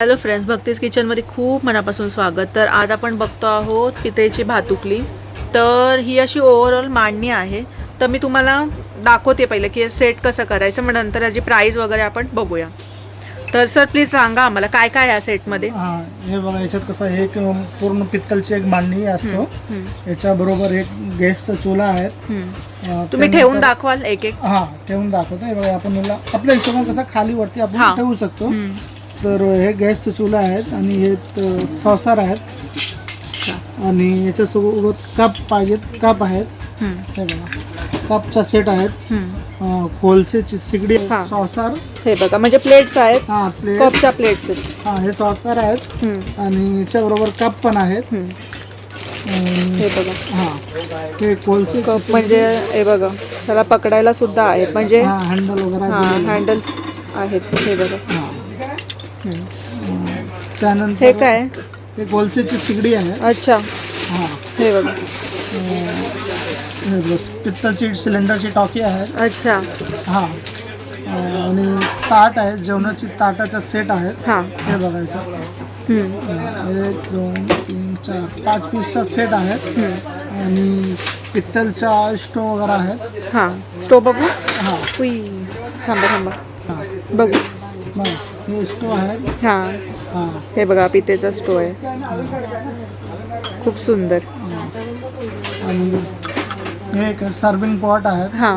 Hello friends भक्तीस किचनमध्ये खूप मनापासून स्वागत. तर आज आपण बघतो आहोत पितेची भातुकली तर ही अशी ओव्हरऑल मांडणी आहे. तर मी तुम्हाला दाखवते पहिलं की सेट कसं करायचं मग नंतर याची प्राईस वगैरे आपण बघूया. तर सर प्लीज सांगा आम्हाला काय काय या सेटमध्ये हा हे बघा याच्यात कसं आहे एक पूर्ण पित्तलची एक मांडणी असतो. याच्या बरोबर एक गॅसचा चुला आहे. तुम्ही ठेवून दाखवाल एक एक? हा ठेवून दाखवतो. हे बघा आपण आपल्या हिशोबाने कसं खाली वरती हा. आपण ठेवू शकतो. तर हे गॅसचे चुला आहेत आणि हे सॉसर आहेत. आणि याच्यासोबत कप पाहिजेत कप आहेत. हम्म. हे बघा. कपचा सेट आहेत. कोलसेची सिगडी हा. सॉसर. हे बघा म्हणजे प्लेट्स आहेत. हा प्लेट कपच्या प्लेट्स आहेत. हा हे सॉसर आहेत. आणि याच्याबरोबर कप पण आहेत. हे बघा. हा हे कोलसे कप म्हणजे हे बघा त्याला पकडायला सुद्धा आहेत. म्हणजे हा हँडल वगैरे. हँडल्स आहेत. हे बघा. त्यानंतर हे काय? हे सिगडी आहे अच्छा. हा. हे बघा. हे बस पित्तलची सिलेंडरची टॉकी आहे. अच्छा. हा. आणि ताट आहे जेवणाची ताटाचा सेट आहेत हा. हे बघायचं. हम्म. एक दोन तीन चार पाच पीसचा सेट आहेत हम्म. आणि पित्तलच्या स्टोव वगैरे आहेत हा. स्टोव बघू? हा. थांबा थांबा. हा. बघू. हे स्टोव आहेत हा. हा. हे बघा पितेचा स्टोव आहे. खूप सुंदर. आणि हे एक सर्विंग पॉट आहेत हा.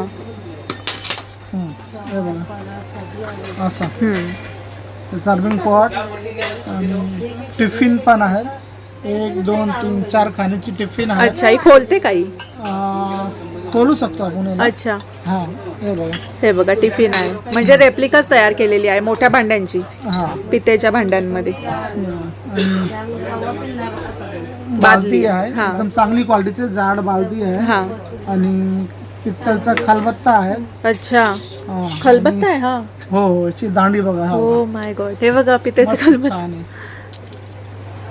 हं, हे बघा. असं. हम्म. सर्विंग पॉट आणि टिफिन पण आहेत एक दोन तीन चार खाण्याची टिफिन आहेत अच्छा ही खोलते काही खोलू शकतो आपण याला. अच्छा. हां हे बघा. हे बघा टिफिन आहे. म्हणजे रेप्लिकाच तयार केलेली आहे मोठ्या भांड्यांची. हां. पितेच्या भांड्यांमध्ये. आणि बादली. बालदी आहे. हा. एकदम चांगली क्वालिटीची जाड बालदी आहे. हा. आणि पित्तलचा खलबत्ता आहे. अच्छा. हां. खलबत्ता आहे हा. हो हो याची दांडी बघा हा. माय गॉड हे बघा पितेचे मस्त खलबत्ता. छान आहे.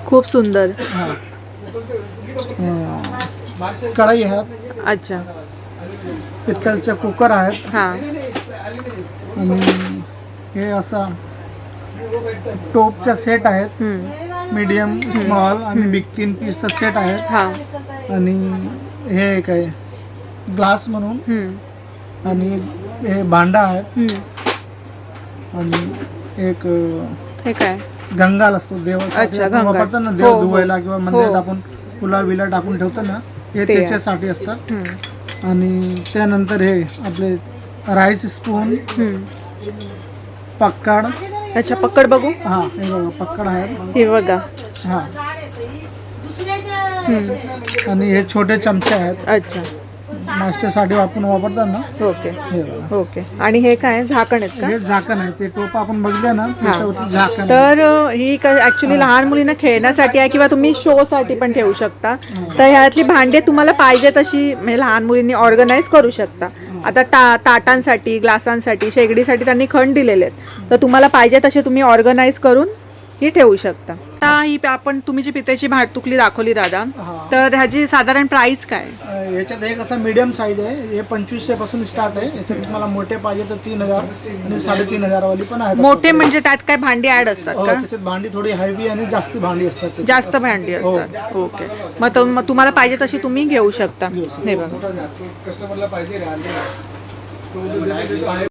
खूप सुंदर. हा. कढई आहेत अच्छा. पित्तलचे कुकर आहेत हा आणि हे असा टोपचा सेट आहेत हम्म. मीडियम स्मॉल आणि बिग तीन पीसचा सेट आहेत हा आणि हे एक आहे ग्लास म्हणून हम्म. आणि हे भांडा आहेत हम्म. आणि एक अं, हे काय गंगाल असतो अच्छा, गंगाल. वापरतो ना हो, देव हो. धुवायला किंवा मंदिरात हो. आपण फुला विला टाकून ठेवतो ना हे ते आहे. त्याच्यासाठी असतात हम्म. आणि त्यानंतर हे आपले राईस स्पून. पक्कड. अच्छा पकड बघू. हा हे बघा पक्कड आहेत हे बघा. हा. आणि हे छोटे चमचे आहेत. अच्छा. नाश्त्यासाठी आपण वापरतात ना? ओके. हे बघा. ओके. आणि हे काय? झाकण आहेत का? हे झाकण आहे. ते टोप आपण बघितलं ना त्याच्यावरती झाकण आहे. तर अ, ही ऍक्च्युली लहान मुलींना खेळण्यासाठी आहे किंवा तुम्ही शो साठी पण ठेवू शकता. तर ह्यातली भांडे तुम्हाला पाहिजे तशी म्हणजे लहान मुलींनी ऑर्गनाईज करू शकता. आता टा ताटांसाठी ग्लासांसाठी शेगडीसाठी त्यांनी खंड दिलेले आहेत. तर तुम्हाला पाहिजे तसे तुम्ही ऑर्गनाईज करून ही ठेवू शकता. आता ही पे- आपण तुम्ही जी पितेची भातुकली दाखवली दादा हा. तर ह्याची साधारण प्राइस काय? अं, याच्यात एक असं मीडियम साईज आहे हे पंचवीसशे पासून स्टार्ट आहे. याच्यात तुम्हाला मोठे पाहिजे तर तीन हजार आणि साडेतीन हजार वाली पण आहेत. मोठे म्हणजे त्यात काय भांडी ऍड असतात हो, का? त्याच्यात भांडी थोडी हेवी आणि जास्त भांडी असतात. त्याच्यात. जास्त भांडी हो. असतात. ओके मग मग तुम्हाला पाहिजे तशी तुम्ही घेऊ शकता. हे बघा. कस्टमरला पाहिजे रे